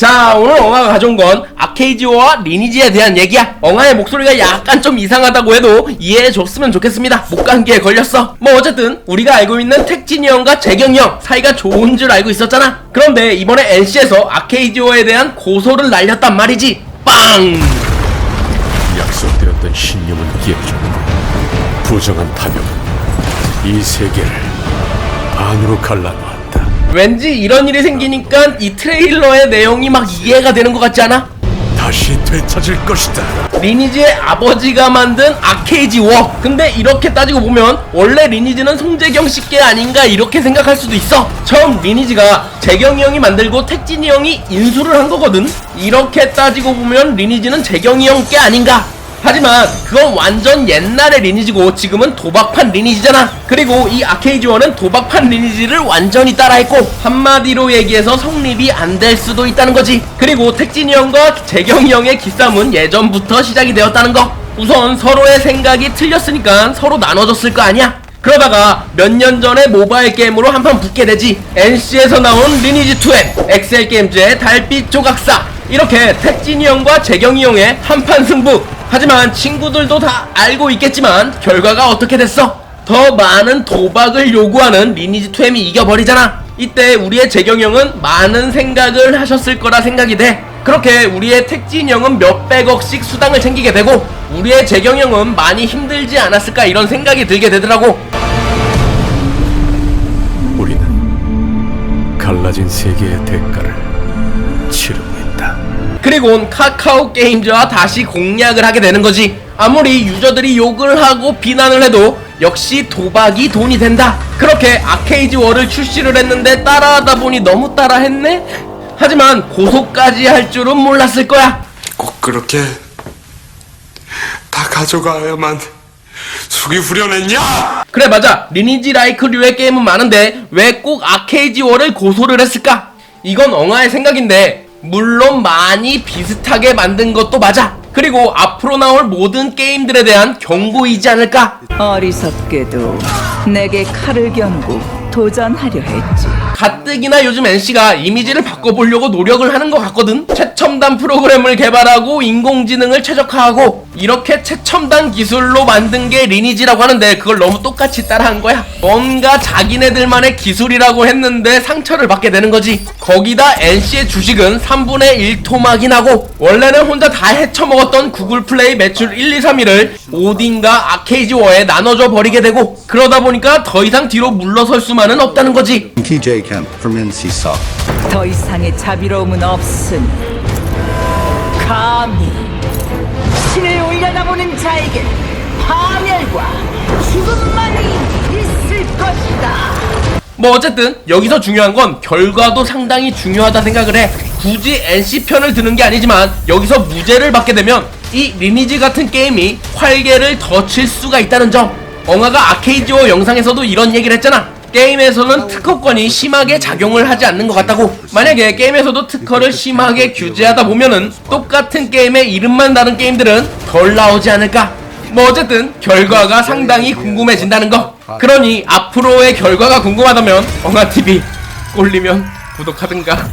자 오늘 엉아가 가져온 건 아케이지오와 리니지에 대한 얘기야. 엉아의 목소리가 약간 좀 이상하다고 해도 이해해줬으면 좋겠습니다. 목감기에 걸렸어. 뭐 어쨌든 우리가 알고 있는 택진이 형과 재경이 형 사이가 좋은 줄 알고 있었잖아. 그런데 이번에 NC에서 아케이지오에 대한 고소를 날렸단 말이지. 빵! 약속되었던 신념은 깨져 부정한 탐욕은 이 세계를 반으로 갈라놓았다 왠지 이런 일이 생기니까 이 트레일러의 내용이 막 이해가 되는 것 같지 않아? 다시 되찾을 것이다. 리니지의 아버지가 만든 아케이지 워 근데 이렇게 따지고 보면 원래 리니지는 송재경 씨께 아닌가 이렇게 생각할 수도 있어. 처음 리니지가 재경이 형이 만들고 택진이 형이 인수를 한 거거든. 이렇게 따지고 보면 리니지는 재경이 형께 아닌가 하지만 그건 완전 옛날의 리니지고 지금은 도박판 리니지잖아. 그리고 이 아케이지 원은 도박판 리니지를 완전히 따라했고 한마디로 얘기해서 성립이 안 될 수도 있다는 거지. 그리고 택진이 형과 재경이 형의 기싸움은 예전부터 시작이 되었다는 거. 우선 서로의 생각이 틀렸으니까 서로 나눠졌을 거 아니야. 그러다가 몇 년 전에 모바일 게임으로 한 판 붙게 되지. NC에서 나온 리니지 2엔 엑셀 게임즈의 달빛 조각사. 이렇게 택진이 형과 재경이 형의 한판 승부 하지만 친구들도 다 알고 있겠지만 결과가 어떻게 됐어? 더 많은 도박을 요구하는 리니지 2M이 이겨버리잖아. 이때 우리의 재경이 형은 많은 생각을 하셨을 거라 생각이 돼. 그렇게 우리의 택진이 형은 몇백억씩 수당을 챙기게 되고 우리의 재경이 형은 많이 힘들지 않았을까 이런 생각이 들게 되더라고. 우리는 갈라진 세계의 대가를 그리고 카카오 게임즈와 다시 공략을 하게 되는 거지. 아무리 유저들이 욕을 하고 비난을 해도 역시 도박이 돈이 된다. 그렇게 아케이지 월을 출시를 했는데 따라하다 보니 너무 따라했네? 하지만 고소까지 할 줄은 몰랐을 거야. 꼭 그렇게 다 가져가야만 속이 후련했냐? 그래 맞아. 리니지 라이크류의 게임은 많은데 왜 꼭 아케이지 월을 고소를 했을까? 이건 엉아의 생각인데 물론 많이 비슷하게 만든 것도 맞아. 그리고 앞으로 나올 모든 게임들에 대한 경고이지 않을까? 어리석게도 내게 칼을 겨누고 도전하려 했지. 가뜩이나 요즘 NC가 이미지를 바꿔보려고 노력을 하는 것 같거든? 최첨단 프로그램을 개발하고 인공지능을 최적화하고 이렇게 최첨단 기술로 만든 게 리니지라고 하는데 그걸 너무 똑같이 따라한 거야. 뭔가 자기네들만의 기술이라고 했는데 상처를 받게 되는 거지. 거기다 NC의 주식은 3분의 1 토막이 나고 원래는 혼자 다 헤쳐먹었던 구글 플레이 매출 1, 2, 3위를 오딘과 아케이지워에 나눠줘 버리게 되고 그러다 보니까 더 이상 뒤로 물러설 수만은 없다는 거지. TJ Kemp from NCSoft. 더 이상의 자비로움은 신을 올려다보는 자에게 파멸과 죽음만이 있을 것이다. 뭐 어쨌든 여기서 중요한 건 결과도 상당히 중요하다 생각을 해. 굳이 NC 편을 드는 게 아니지만 여기서 무죄를 받게 되면 이 리니지 같은 게임이 활개를 더 칠 수가 있다는 점. 엉아가 아케이지오 영상에서도 이런 얘기를 했잖아. 게임에서는 특허권이 심하게 작용을 하지 않는 것 같다고. 만약에 게임에서도 특허를 심하게 규제하다 보면은 똑같은 게임의 이름만 다른 게임들은 덜 나오지 않을까. 뭐 어쨌든 결과가 상당히 궁금해진다는 거. 그러니 앞으로의 결과가 궁금하다면 엉아TV 꼴리면 구독하든가